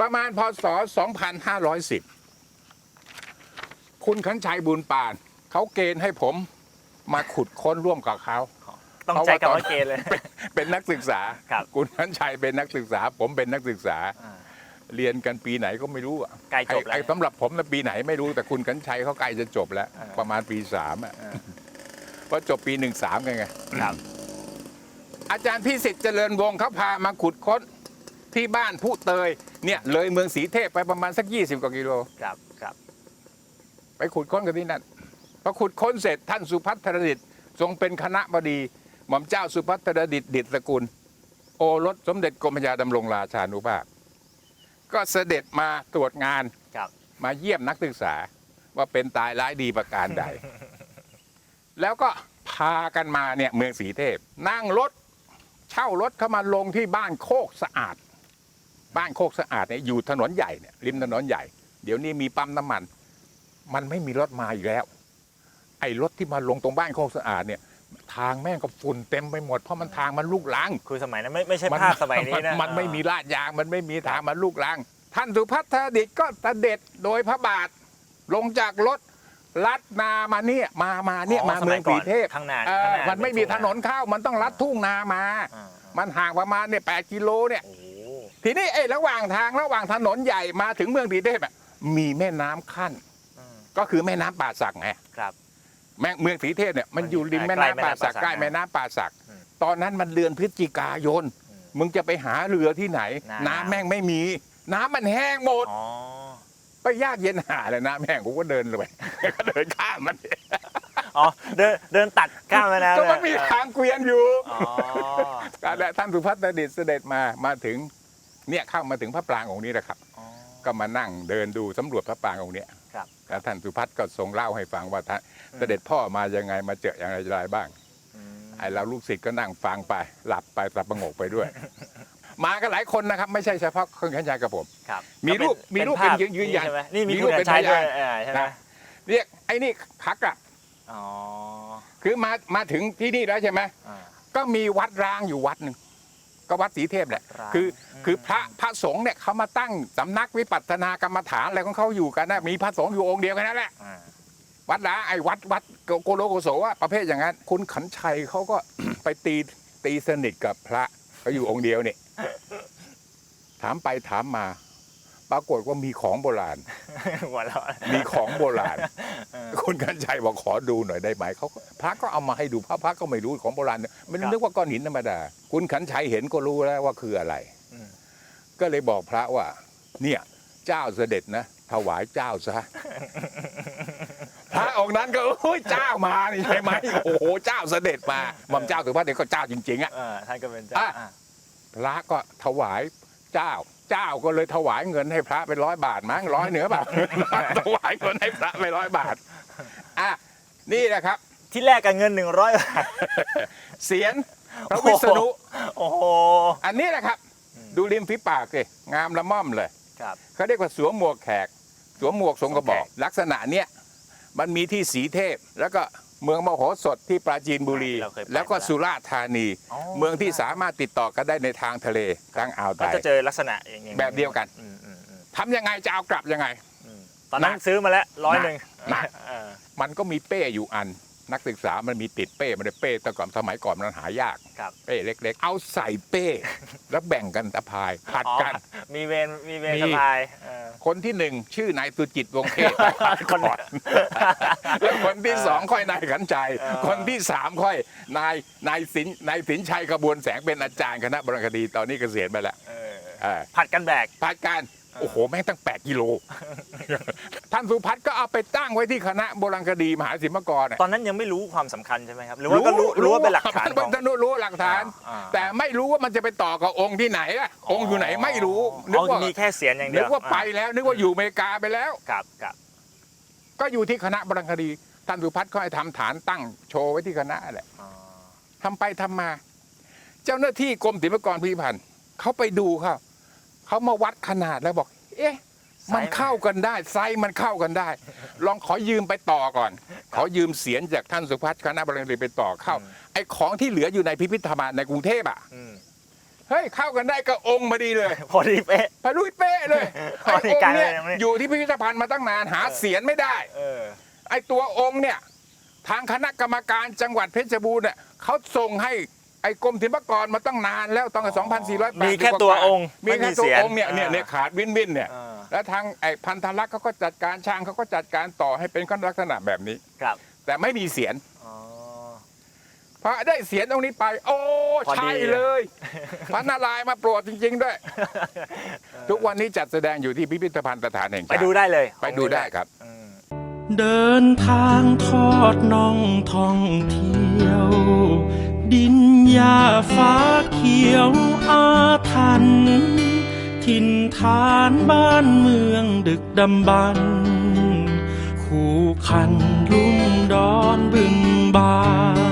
ประมาณพศ 2510 คุณขันชัยบุญปาน เขาเกณฑ์ให้ผมมาขุดค้นร่วมกับเขา ต้องเพราะใช้ว่าตอนคำว่าเกณฑ์เลย เป็นนักศึกษาครับคุณขันชัยเป็นนักศึกษา ผมเป็นนักศึกษาอ่าเรียนกันปีไหนก็ไม่รู้อะใกล้จบแล้วไอ้ไอ้สำหรับผมนะปีไหนไม่รู้แต่คุณขันชัยเขาใกล้จะจบแล้วอ่าประมาณปีสามอะอ่าเพราะจบปีหนึ่งสามกันไงครับอาจารย์พิสิทธิ์เจริญวงศ์เขาพามาขุดค้น ที่บ้านผู้เตยเนี่ยเลยเมืองศรีเทพไปประมาณสัก 20 กว่ากิโล ครับครับไปขุดค้นกันที่นั่นพอขุดค้นเสร็จท่านสุพัฒนดิตทรงเป็นคณะบดี หม่อมเจ้าสุพัฒนดิตดิตสกุล โอรสสมเด็จกรมพระยาดำรงราชานุภาพ ก็เสด็จมาตรวจงานครับ มาเยี่ยมนักศึกษาว่าเป็นตายร้ายดีประการใด แล้วก็พากันมาเนี่ยเมืองสีเทพ นั่งรถเช่ารถเข้ามาลงที่บ้านโคกสะอาด บ้านโคกสะอาดเนี่ยอยู่ถนนใหญ่เนี่ยริมถนนใหญ่ เดี๋ยวนี้มีปั๊มน้ำมัน มันไม่มีรถมาอีกแล้ว ไอ้รถที่มาลงตรงบ้านโคกสะอาดเนี่ย ทางแม่งก็ฝุ่นเต็มไปหมดเพราะมันทางมันลูกลังคือสมัยนั้นไม่ไม่ใช่ภาพสมัยนี้นะมันไม่มีลาดยางมันไม่มีทางมันลูกลัง ท่านสุพัฒนดิตก็เสด็จโดยพระบาทลงจากรถลัดนามาเนี่ยมามาเนี่ยอ๋อมาเมืองสีเทพข้างหน้าเออข้างหน้ามันไม่มีเป็นถทุ่งนนเข้ามันต้องลัดทุ่งนามาอ่ามันห่างประมาณเนี่ยแปดกิโลเนี่ยโอ้โห ทีนี้ไอ้ระหว่างทางระหว่างถนนใหญ่มาถึงเมืองสีเทพอะมีแม่น้ำขั้น อืมก็คือแม่น้ำป่าสักไงครับ แม่เมืองสีเทพเนี่ยมันอยู่ริมใกล้แม่น้ำป่าสักแม่น้ำป่าสักใกล้แม่น้ำป่าสัก อืม ตอนนั้นมันเดือนพฤศจิกายน อืม มึงจะไปหาเรือที่ไหน น้ำ น้ำแม่งไม่มี น้ำมันแห้งหมด อ๋อ ไปยากเย็นหาเลยน้ำแห้งผมก็เดินเลย ก็เดินข้ามมันอ๋อ เดินเดินตัดข้ามแม่น้ำก็มันเลยมีทางเกวียนอยู่อ๋อและท่านสุพัฒนดิษฐ์เสด็จมามาถึง เนี่ยเข้ามาถึงพระปรางองค์นี้แหละครับ อ๋อ ก็มานั่งเดินดูสำรวจพระปรางองค์เนี้ยครับแล้วท่านสุพัฒน์ก็ทรงเล่าให้ฟังว่าท่านอืม เสด็จพ่อมายังไงมาเจออย่างไรบ้าง อืมไอ้เราลูกศิษย์ก็นั่งฟังไป หลับไปสับประงกไปด้วย มากันหลายคนนะครับ ไม่ใช่เฉพาะเครื่องขันยายกับผม ครับมีรูปก็มีรูปภาพเป็นยืนยันใช่ไหมนี่มีมีคุรูณปเดิเป็นนชัยด้วยพยาน เออใช่ไหมนะเรียกไอ้นี่พักอะอ๋อคือมามาถึงที่นี่แล้วใช่ไหมอ่าก็มีวัดร้างอยู่วัดหนึ่ง ก็วัดศรีเทพแหละร้างคืออืมคือพระพระสงฆ์เนี่ยเขามาตั้งสำนักวิปัสสนากรรมฐานอะไรของเขาอยู่กันนะมีพระสงฆ์อยู่องค์เดียวกันนั่นแหละ อ่าวัดร้างไอ้วัดวัดโกโลโกโสว่าประเภทอย่างนั้น คุณขันชัยเขาก็ ไปตีตีสนิทกับพระเขาอยู่องค์เดียวนี่ถามไปถามมา ปรากฏว่ามีของโบราณ หัวเราะมีของโบราณ เออ คุณกันชัยบอกขอดูหน่อยได้ไหมเขาก็พระก็เอามาให้ดูพระพระก็ไม่รู้ของโบราณเนี่ยไม่ครับนึกว่าก้อนหินธรรมดา คุณขันชัยเห็นก็รู้แล้วว่าคืออะไร อืม ก็เลยบอกพระว่า เนี่ยเจ้าเสด็จนะ ถวายเจ้าซะ พระองค์นั้นก็โอ้ยเจ้ามานี่ใช่ไหมโอ้โหเจ้าเสด็จมาหม่อมเจ้าถือว่าเด็กก็เจ้าจริงๆอะ เออท่านก็เป็นเจ้าอะ อะพระก็ถวายเจ้า เจ้าก็เลยถวายเงินให้พระเป็นร้อยบาทมั้งร้อยเหนือเปล่าถวายเงินให้พระไปร้อยบาทอะนี่แหละครับ ที่แรกกับเงินหนึ่งร้อยบาทเสียนพระวิษณุโอ้โหอันนี้แหละครับอืมดูริมฝีปากสิงามละม่อมเลยครับเขาเรียกว่าสวมหมวกแขก สวมหมวกทรงกระบอก ลักษณะเนี้ยมันมีที่สีเทพแล้วก็ เมืองมโหสถที่ปราจีนบุรี เราเคยไปแล้วก็มาแล้วสุราษฎร์ธานี อ๋อ เมืองที่สามารถติดต่อกันได้ในทางทะเลทางอ่าวไทก็ยจะเจอลักษณะอย่างนี้แบบเดียวกัน อืมอืมอืมทำยังไงจะเอากลับยังไง อืมตอนนั้นซื้อมาแล้วร้อยหนึ่งหนัก เออมันก็มีเป้อยู่อัน นักศึกษามันมีติดเป้มันได้เป้แต่ก่อนสมัยก่อนมันหายากครับ เป้เล็ก ๆ เอาใส่เป้ แล้วแบ่งกันตะพายผัดอ๋อกันมีเวรมีเวรมี สบายเออ คนที่หนึ่งชื่อนายสุจิตวงศ์เทพคนก่อนแล้วคนที่สองค่อยนายขันใจเออ คนที่สามค่อยนายนายสินนายสินชัยกระบวนแสงเป็นอาจารย์คณะบรณคดีตอนนี้เกษียณไปแล้วเออเออ ผัดกันแบกพัดการเออโอ้โห แม่งตั้ง 8 กิโล ท่านสุพัฒน์ก็เอาไปตั้งไว้ที่คณะโบราณคดีมหาศิลปากรอะ ตอนนั้นยังไม่รู้ความสำคัญใช่ไหมครับ หรือว่าก็รู้รู้ว่าเป็นหลักฐานของ ท่านรู้หลักฐาน อ่าแต่ไม่รู้ว่ามันจะไปต่อกับองค์ที่ไหนล่ะ องค์อยู่ไหนไม่รู้นึนึกกว่ามีแค่เสียงอย่างเดีนึยวกว่าไปแล้ว นึกว่าอยู่อเมริกาไปแล้ว กับกับก็อยู่ที่คณะโบราณคดีท่านสุพัฒน์ก็ให้ทำฐานตั้งโชว์ไว้ที่คณะแหละอ๋อทำไปทำมา เจ้าหน้าที่กรมศิลปากรพิพิธภัณฑ์เขาไปดูเขาเขามาวัดขนาดแล้วบอก เอ๊ะ มันเข้ากันได้ไซส์มันเข้ากันได้ ลองขอยืมไปต่อก่อน ขอยืมเสียงจากท่านสุพัฒน์คณะโบราณคดีไปต่อเข้า ไอ้ของที่เหลืออยู่ในพิพิธภัณฑ์ในกรุงเทพอะอืมเฮ้ยเข้ากันได้กับองค์พอดีเลย พอดีเป๊ะพอดีเป๊ะเลยพอไอ้ดีองกันค์เนี่ยเลยนะเนี่ยอยู่ที่พิพิธภัณฑ์มาตั้งนานหาเสียนไม่ได้เออไอ้ตัวองค์เนี่ย ทางคณะกรรมการจังหวัดเพชรบูรณ์เนี่ยเขาส่งให้ไอ้กรมศิลปากรมาตั้งนานแล้วตั้งแต่ 2480มีแค่ตัวองค์ มีแค่ไม่มีตัวเสียนองค์เนี่ยเนี่ยอ่าเนี่ยขาดวินวินเนี่ยเออ แล้วทางไอ้พันธลักษณ์เขาก็จัดการช่างเขาก็จัดการต่อให้เป็นลักษณะแบบนี้ ครับแต่ไม่มีเสียนอ๋อพอได้เสียนตรงนี้ไป โอ้พอดี ใช่เลย พระนารายณ์มาโปรดจริง ๆ ด้วย ทุกวันนี้จัดแสดงอยู่ที่พิพิธภัณฑ์สถานแห่งไปชาติดูได้เลยไปดูได้ครับ อืม เดินทางทอดน่องท่องเที่ยว ดินหญ้าฟ้าเขียวอาทัน ถิ่นฐานบ้านเมืองดึกดำบรรพ์คู่คันลุ่มดอนบึงบาน